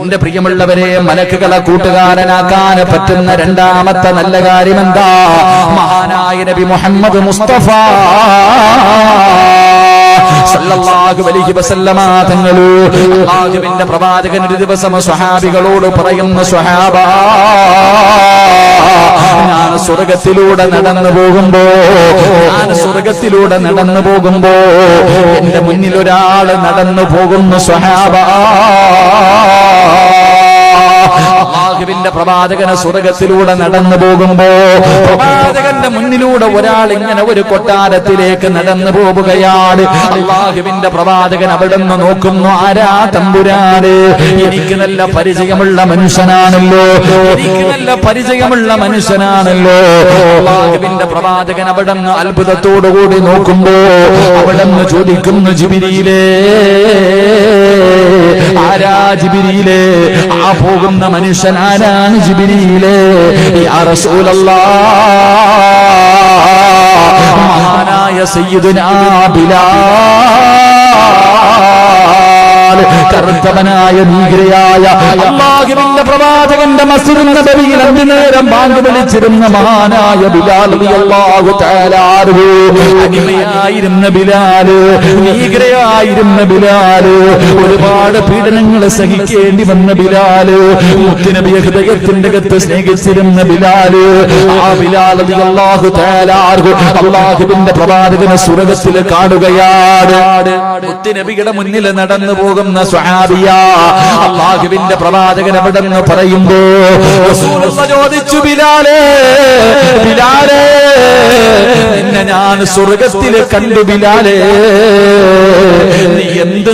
എന്റെ പ്രിയമുള്ളവരെ മലക്കുകളെ കൂട്ടുകാരനാക്കാൻ പറ്റുന്ന രണ്ടാമത്തെ നല്ല കാര്യം എന്താ മഹാനായ നബി മുഹമ്മദ് മുസ്തഫ പ്രവാചകൻ ഒരു ദിവസം സ്വഹാബികളോട് പറയുന്ന സ്വഹാബ സ്വർഗത്തിലൂടെ നടന്നു പോകുമ്പോ ഞാൻ സ്വർഗത്തിലൂടെ നടന്നു പോകുമ്പോ എന്റെ മുന്നിൽ നടന്നു പോകുന്നു സ്വഹാബ. അള്ളാഹുവിന്റെ പ്രവാചകന് സ്വർഗത്തിലൂടെ നടന്നു പോകുമ്പോ പ്രവാചകന്റെ മുന്നിലൂടെ ഒരാൾ ഇങ്ങനെ ഒരു കൊട്ടാരത്തിലേക്ക് നടന്നു പോവുകയാണ് അള്ളാഹുവിന്റെ പ്രവാചകൻ അവിടെ നിന്ന് നോക്കുന്നു ആരാ തമ്പുരാന്? എനിക്ക് നല്ല പരിചയമുള്ള മനുഷ്യനാണല്ലോ. എനിക്ക് നല്ല പരിചയമുള്ള മനുഷ്യനാണല്ലോ. അള്ളാഹുവിന്റെ പ്രവാചകൻ അവിടെ നിന്ന് അത്ഭുതത്തോടുകൂടി നോക്കുമ്പോ അവിടെ നിന്ന് ചോദിക്കുന്നു ജിബിരിയിലേ ആരാ ജിബിരിയിലേ പോകുന്ന മനുഷ്യൻ ആരാണ് ജിബിരിയിലേ? മഹാനായ സയ്യിദുനാ ബിലാൽ കറുത്തവനായ നീഗ്രയായ അള്ളാഹുവിന്റെ പ്രവാചകന്റെ മസ്ജിദ് നബിയിൽ അഞ്ചു നേരം ബാങ്ക് വിളിച്ചിരുന്ന മഹാനായ ബിലാൽ തആല അൻഹു. അടിമയായിരുന്ന ബിലാൽ നീഗ്രയായിരുന്ന ബിലാൽ ഒരുപാട് പീഡനങ്ങൾ സഹിക്കേണ്ടി വന്ന ബിലാൽ മുത്തുനബിയെ ഹൃദയത്തിന്റെ അകത്ത് സ്നേഹിച്ചിരുന്ന ബിലാൽ ആ ബിലാൽ അള്ളാഹു അൻഹു അള്ളാഹുവിന്റെ പ്രവാചകനെ സ്വർഗത്തിൽ കാണുകയാണ്. മുത്തിനബിയുടെ മുന്നിൽ നടന്നു പോകുന്ന അള്ളാഹുവിന്റെ പ്രവാചകൻ അവിടെ നിന്ന് പറയുമ്പോ ചോദിച്ചു ബിലാലേ ബിലാലേ നിന്നെ ഞാൻ സ്വർഗത്തിൽ കണ്ടു ബിലാലേ.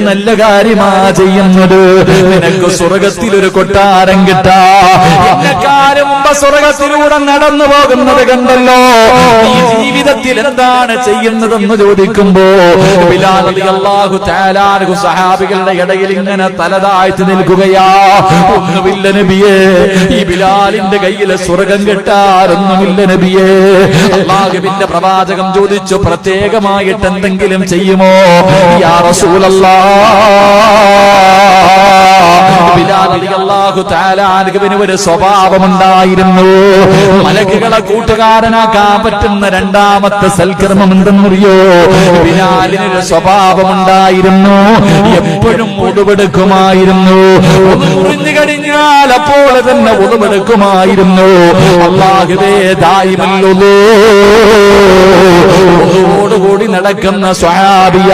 നല്ല കാര്യമാ ചെയ്യുന്നത്. നിനക്ക് സ്വർഗത്തിൽ ഒരു കൊട്ടാരം കിട്ടാ. സ്വർഗത്തിലൂടെ നടന്നു പോകുന്നത് കണ്ടല്ലോ. ജീവിതത്തിൽ എന്താണ് ചെയ്യുന്നതെന്ന് ചോദിക്കുമ്പോ റളിയല്ലാഹു തആല സഹാബികളുടെ ഇടയിൽ ഇങ്ങനെ തലതാഴ്ത്തി നിൽക്കുകയാ. ഒന്നുമില്ല നബിയേ ഈ ബിലാലിന്റെ കയ്യിലെ സ്വർഗം കിട്ടാറൊന്നുമില്ല നബിയേ. അള്ളാഹുവിന്റെ പ്രവാചകം ചോദിച്ചു പ്രത്യേകമായിട്ട് എന്തെങ്കിലും ചെയ്യുമോ? യാ റസൂലല്ലാ ഒരു സ്വഭാവമുണ്ടായിരുന്നു. മലക്കുകളെ കൂട്ടുകാരനാക്കാൻ പറ്റുന്ന രണ്ടാമത്തെ സൽക്കർമ്മം എന്തെന്നറിയോ ബിലാലിനൊരു സ്വഭാവമുണ്ടായിരുന്നു. എപ്പോഴും ഒടുവെടുക്കുമായിരുന്നു. മുറിഞ്ഞു കഴിഞ്ഞാൽ അപ്പോൾ തന്നെ ഒടുവെടുക്കുമായിരുന്നു. അള്ളാഹുവേ ദായിമല്ലോ ഒന്നുകൂടി നടക്കുന്ന സ്വഹാബിയ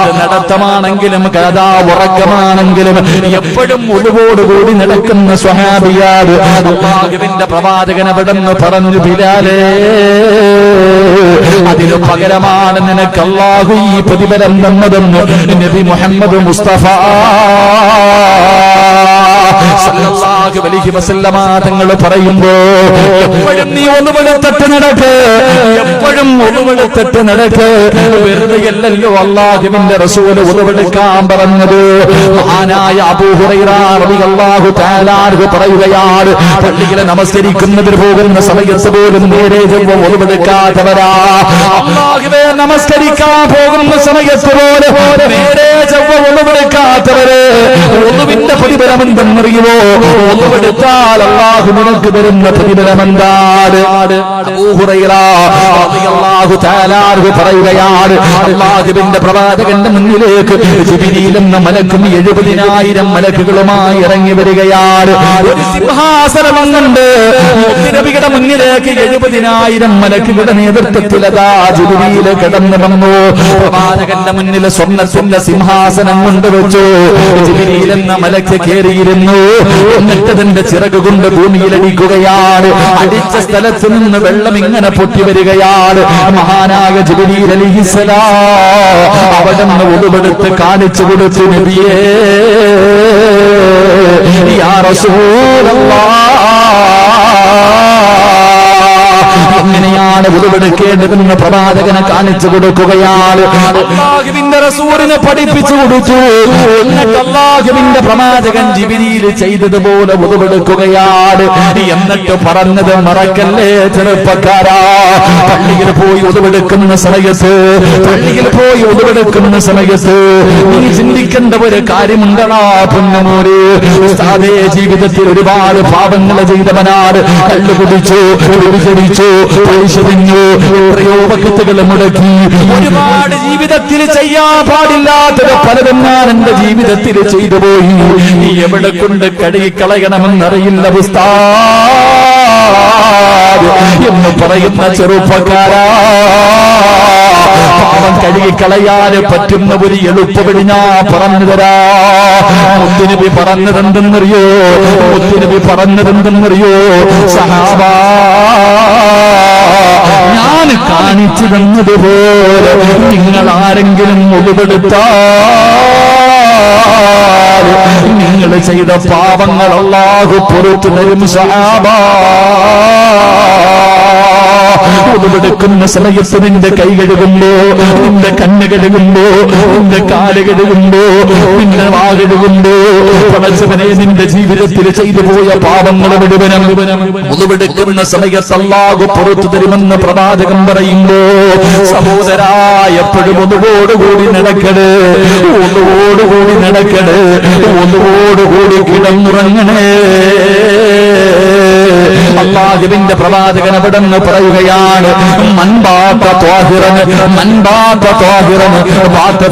അത് നടത്തമാണെങ്കിലും കഥ ഉറക്കമാണെങ്കിലും എപ്പോഴും ഒടുവോടുകൂടി നടക്കുന്ന സ്വഹാബിയാട് അള്ളാഹുവിന്റെ പ്രവാചകൻ അവിടെ നിന്ന് പറഞ്ഞു ബിലാലേ അതിനു പകരമാണ് നിനക്ക് അള്ളാഹു ഈ പ്രതിഫലം തന്നതെന്ന് നബി മുഹമ്മദ് മുസ്തഫ തങ്ങൾ പറയുമ്പോ എപ്പോഴും നീ ഒന്നുവെളുത്തിട്ട് നടക്ക് എപ്പോഴും ഒന്നുവെളുത്തിട്ട് നടക്ക്. വെറുതെയല്ലല്ലോ അള്ളാഹുവിന്റെ റസൂൽ ഒന്നുവെടുക്കാൻ പറഞ്ഞത്. മഹാനായ അബൂ ഹുറൈറ റളിയല്ലാഹു തആല പറയുകയാണ് പള്ളിയിൽ നമസ്കരിക്കുന്നതിന് പോകുന്ന സമയത്ത് പോലും നേരെ ചൊവ്വ ഒന്നുവെടുക്കാത്തവരാ അള്ളാഹുവെ നമസ്കരിക്കാൻ പോകുന്ന സമയത്ത് പോലും നേരെ ചൊവ്വ ഒന്നുവെടുക്കാത്തവര് ഒന്നുവിന്റെ പ്രതിഫലം എന്തെന്നറിയുമോ ഒന്നുവെടുത്താൽ അള്ളാഹു നിനക്ക് തരുന്ന പ്രതിഫലമെന്താണ്? പറയുകയാണ് അള്ളാഹുവിന്റെ പ്രവാചകന്റെ മുന്നിലേക്ക് എന്ന മലക്കും എഴുപതിനായിരം മലക്കുകളുമായി ഇറങ്ങി വരികയാണ്. ഒരു സിംഹാസനം കൊണ്ട് നബിയുടെ മുന്നിലേക്ക് എഴുപതിനായിരം മലക്കുകളുടെ നേതൃത്വത്തിൽ അതാ ജിബ്രീൽ കടന്നു വന്നു. പ്രവാചകന്റെ മുന്നിൽ സ്വർണത്തിന്റെ സിംഹാസനം കൊണ്ടുവച്ചു. ജുബിലിയിൽ എന്ന മലക്ക് കയറിയിരുന്നു. എന്നിട്ട് അതിന്റെ ചിറക് കൊണ്ട് ഭൂമിയിലടിക്കുകയാണ്. അടിച്ച സ്ഥലത്ത് നിന്ന് വെള്ളം ഇങ്ങനെ പൊട്ടി വരികയാണ്. മഹാനായ ജിബ്രീൽ അലിഹിസലാ അവിടെ നിന്ന് ഉടുപെടുത്ത് കാണിച്ചു കൊടുത്തു നബിയേ. യാ റസൂലല്ലാഹ് എങ്ങനെയാണ് എങ്ങനെയാണ് ഉരുവെടുക്കേണ്ടതെന്ന് പ്രവാചകനെ കാണിച്ചു കൊടുക്കുകയാണ്. അള്ളാഹുവിന്റെ റസൂലിനെ പഠിപ്പിച്ചു കൊടുത്തു. എന്നിട്ട് അള്ളാഹുവിന്റെ പ്രവാചകൻ ജിബിരിയിൽ ചെയ്തതുപോലെ ഉരുവെടുക്കുകയാണ് എന്നിട്ട് പറഞ്ഞത് മറക്കല്ലേ ചെറുപ്പക്കാരാ. പള്ളിയിൽ പോയി ഉരുവെടുക്കുന്ന സമയത്ത് പള്ളിയിൽ പോയി ഉരുവെടുക്കുന്ന സമയത്ത് നീ ചിന്തിക്കേണ്ട ഒരു കാര്യമുണ്ടടാ പൊന്നമോര് സാധേ ജീവിതത്തിൽ ഒരുപാട് പാപങ്ങൾ ചെയ്തവനാണ്. കല്ലുകുടിച്ചു കുടിച്ചു പൈസ തിന്നു എത്രയോ വക്കത്തുകൾ മുടക്കി. ഒരുപാട് ജീവിതത്തിൽ ചെയ്യാൻ പാടില്ലാത്തത് പലതും ഞാൻ എന്റെ ജീവിതത്തിൽ ചെയ്തു പോയി. എവിടെ കൊണ്ട് കഴുകിക്കളയണമെന്നറിയില്ല ഉസ്താദ്. എന്ന് പറയുന്ന ചെറുപ്പക്കാരാ. പാപം കഴുകിക്കളയാന് പറ്റുന്ന ഒരു എളുപ്പവഴി ഞാൻ പറഞ്ഞു തരാ. മുത്തുനബി പറഞ്ഞതെന്തെന്നറിയോ? മുത്തുനബി പറഞ്ഞതെന്തെന്നറിയോ? സഹാബാ. ഞാൻ കാണിച്ചു തന്നതുപോലെ നിങ്ങൾ ആരെങ്കിലും ഒളിവെടുത്താൽ നിങ്ങൾ ചെയ്ത പാപങ്ങൾ അള്ളാഹു പുറത്തു തരും സഹാബാ. ഉടവെടുക്കുന്ന സമയത്ത് നിന്റെ കൈ കഴുകുമ്പോ നിന്റെ കണ്ണ് കഴുകുമ്പോ നിന്റെ കാൽ കഴുകുമ്പോ നിന്റെ വാ കഴുകുമ്പോ പടച്ചവനെ നിന്റെ ജീവിതത്തിൽ ചെയ്തു പോയ പാപങ്ങൾ മുഴുവനും ഉടവെടുക്കുന്ന സമയത്ത് അല്ലാഹു പുറത്തു തരുമെന്ന് പ്രവാചകൻ പറയുമ്പോ സഹോദരാ എപ്പോഴും ഒന്നുകൂടി നടക്കട് ഒന്നുകൂടി നടക്കട് ഒന്നുകൂടി കിടന്നുറങ്ങണേ. അള്ളാഹുവിന്റെ പ്രവാചകൻ അവിടെ നിന്ന് പറയുകയാണ്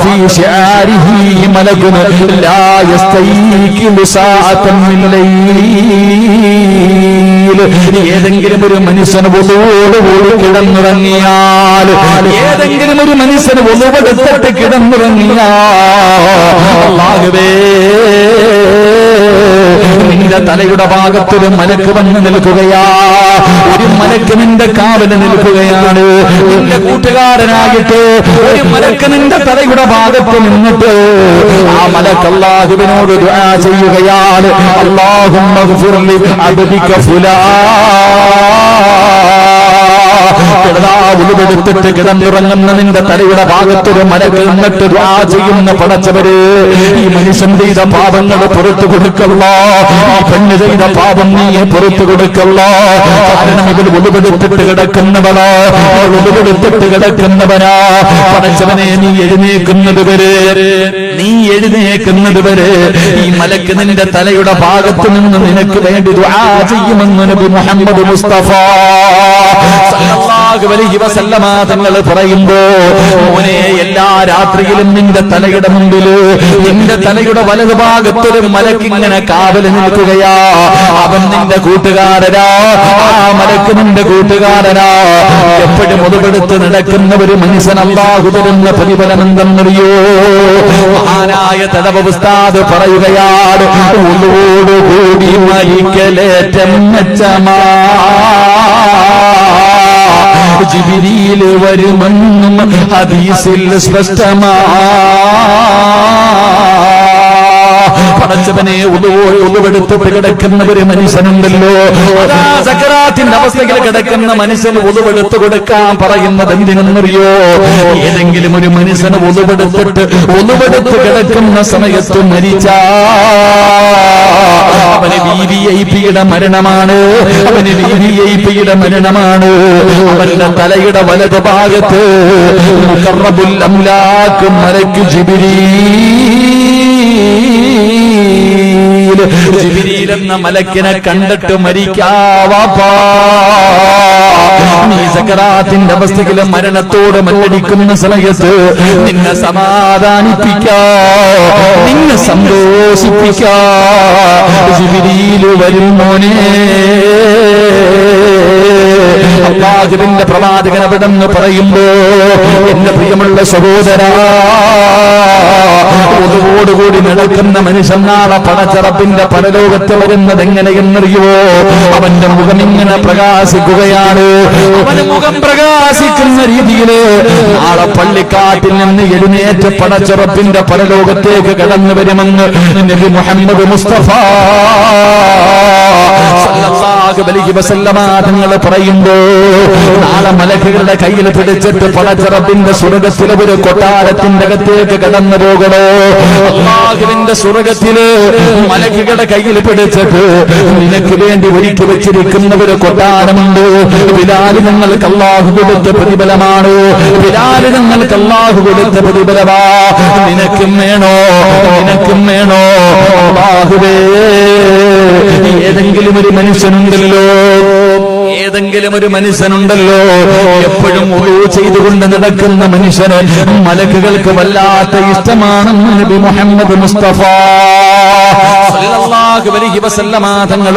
ഫീ ലാ ലൈൽ. ഏതെങ്കിലും ഒരു മനുഷ്യന് ഒന്നുകൂടി കിടന്നുറങ്ങിയാൽ ഏതെങ്കിലും ഒരു മനുഷ്യന് ഒന്നുകൊടുത്തിട്ട് കിടന്നുറങ്ങിയാൽ അള്ളാഹുവേ തലയുടെ ഭാഗത്തൊരു മലക്ക് വന്ന് നിൽക്കുകയാ. ഒരു മലക്ക് നിന്റെ കാവൽ നിൽക്കുകയാണ്. നിന്റെ കൂട്ടുകാരനായിട്ട് ഒരു മലക്ക് നിന്റെ തലയുടെ ഭാഗത്ത് നിന്നിട്ട് ആ മലക്ക് അള്ളാഹുവിനോട് ചെയ്യുകയാണ്. അള്ളാഹു ഗ്ഫിർലി ഫുലാ. ഉരുവെടുത്തിട്ട് കിടന്നിറങ്ങുന്ന നിന്റെ തലയുടെ ഭാഗത്തൊരു മല കിടന്നിട്ട് ദുആ ചെയ്യുന്ന പടച്ചവര് ഈ മനുഷ്യൻ ചെയ്ത പാപങ്ങൾ പുറത്തു കൊടുക്കല്ല ഈ പെണ്ണ് ചെയ്ത പാപം നീയെ പുറത്തു കൊടുക്കല്ല കാരണം ഇവർ ഉരുവെടുത്തിട്ട് കിടക്കുന്നവനാ ഉരുവെടുത്തിട്ട് കിടക്കുന്നവനാ. പടച്ചവനെ നീ എഴുന്നേക്കുന്നത് വരെ. നീ എഴുന്നേക്കുന്നത് വരെ. ഈ മലക്ക് നിന്റെ തലയുടെ ഭാഗത്ത് നിന്ന് നിനക്ക് വേണ്ടി ദുആ ചെയ്യുമെന്ന് നബി മുഹമ്മദ് മുസ്തഫ തങ്ങൾ പറയുമ്പോ മോനെ എല്ലാ രാത്രിയിലും നിന്റെ തലയുടെ മുമ്പിൽ നിന്റെ തലയുടെ വലതു മലക്കിങ്ങനെ കാവൽ നിൽക്കുകയാ. അവൻ നിന്റെ കൂട്ടുകാരനാ. ആ മലക്ക് നിന്റെ കൂട്ടുകാരനാ. എപ്പോഴും മുതുപെടുത്ത് നടക്കുന്ന ഒരു മനുഷ്യൻ അള്ളാഹു തരുന്ന പ്രതിഫലം എന്തെന്നറിയോ മഹാനായ ഉസ്താദ് പറയുകയാണ് ഉള്ളോടുകൂടി മരിക്കലേറ്റം മെച്ചമാ. ജിബിരിയിൽ വരുമെന്നും ഹദീസിൽ സ്പഷ്ടമാ. പടച്ചവനെ ഉളുവെടുത്തിട്ട് കിടക്കുന്ന ഒരു മനുഷ്യനുണ്ടല്ലോ സക്കറാത്തിന്റെ അവസ്ഥയിൽ കിടക്കുന്ന മനുഷ്യന് ഉളുവെടുത്ത് കൊടുക്കാൻ പറയുന്നത് എന്തിനെന്നറിയോ? ഏതെങ്കിലും ഒരു മനുഷ്യന് ഉളുവെടുത്തിട്ട് ഉളുവെടുത്ത് കിടക്കുന്ന സമയത്ത് മരിച്ച. അവന് വി വി ഐ പിയുടെ മരണമാണ്? അവന് വി വി ഐ പിയുടെ മരണമാണ്? അവന്റെ തലയുടെ വലത് ഭാഗത്ത് മുഖറബുൽ അംലാക്ക് മലക്ക് ജിബിരീ എന്ന മലക്കിനെ കണ്ടിട്ട് മരിക്കാവാപ്പാ നീ സക്കറാത്തിന്റെ അവസ്ഥയിലെ മരണത്തോട് മല്ലടിക്കുന്ന സമയത്ത് നിന്നെ സമാധാനിപ്പിക്കാ. നിന്നെ സന്തോഷിപ്പിക്കാ. ജിബിരിയിൽ വരും മോനെ. അള്ളാഹുവിന്റെ പ്രവാചകൻ അവിടെ നിന്ന് പറയുമ്പോ എന്റെ പ്രിയമുള്ള സഹോദരാ ഒതുവോടുകൂടി നടക്കുന്ന മനുഷ്യൻ നാളെ പടച്ചറപ്പിന്റെ പരലോകത്ത് വരുന്നത് എങ്ങനെയെന്നറിയോ അവന്റെ മുഖം ഇങ്ങനെ പ്രകാശിക്കുകയാണ്. അവന്റെ മുഖം പ്രകാശിക്കുന്ന രീതിയിൽ നാളെ പള്ളിക്കാട്ടിൽ നിന്ന് എഴുന്നേറ്റ് പണച്ചറപ്പിന്റെ പരലോകത്തേക്ക് കടന്നു വരുമെന്ന് നബി മുഹമ്മദ് മുസ്തഫ തങ്ങൾ പറയുമ്പോ നാളെ മലക്കുകളുടെ കയ്യിൽ പിടിച്ചിട്ട് പടച്ചിറപ്പിന്റെ സ്വർഗത്തിലെ ഒരു കൊട്ടാരത്തിന്റെ അകത്തേക്ക് കടന്നു പോകണോ? അള്ളാഹുവിന്റെ സ്വർഗത്തിൽ മലക്കുകളുടെ കയ്യിൽ പിടിച്ചിട്ട് നിനക്ക് വേണ്ടി ഒരുക്കി വെച്ചിരിക്കുന്ന ഒരു കൊട്ടാരമുണ്ട്. വിലാൽ നിങ്ങൾക്ക് അള്ളാഹു കൊടുത്ത പ്രതിഫലമാണ്. വിലാൽ നിങ്ങൾക്ക് അള്ളാഹു കൊടുത്ത പ്രതിഫലമാ. നിനക്കും വേണോ? നിനക്കും വേണോ? ഏതെങ്കിലും ഒരു മനുഷ്യനുണ്ടല്ലോ. ഏതെങ്കിലും ഒരു മനുഷ്യനുണ്ടല്ലോ. എപ്പോഴും ഒഴിവ് ചെയ്തുകൊണ്ട് നടക്കുന്ന മനുഷ്യനെ മലക്കുകൾക്ക് വല്ലാത്ത ഇഷ്ടമാണെന്ന് നബി മുഹമ്മദ് മുസ്തഫ. തങ്ങൾ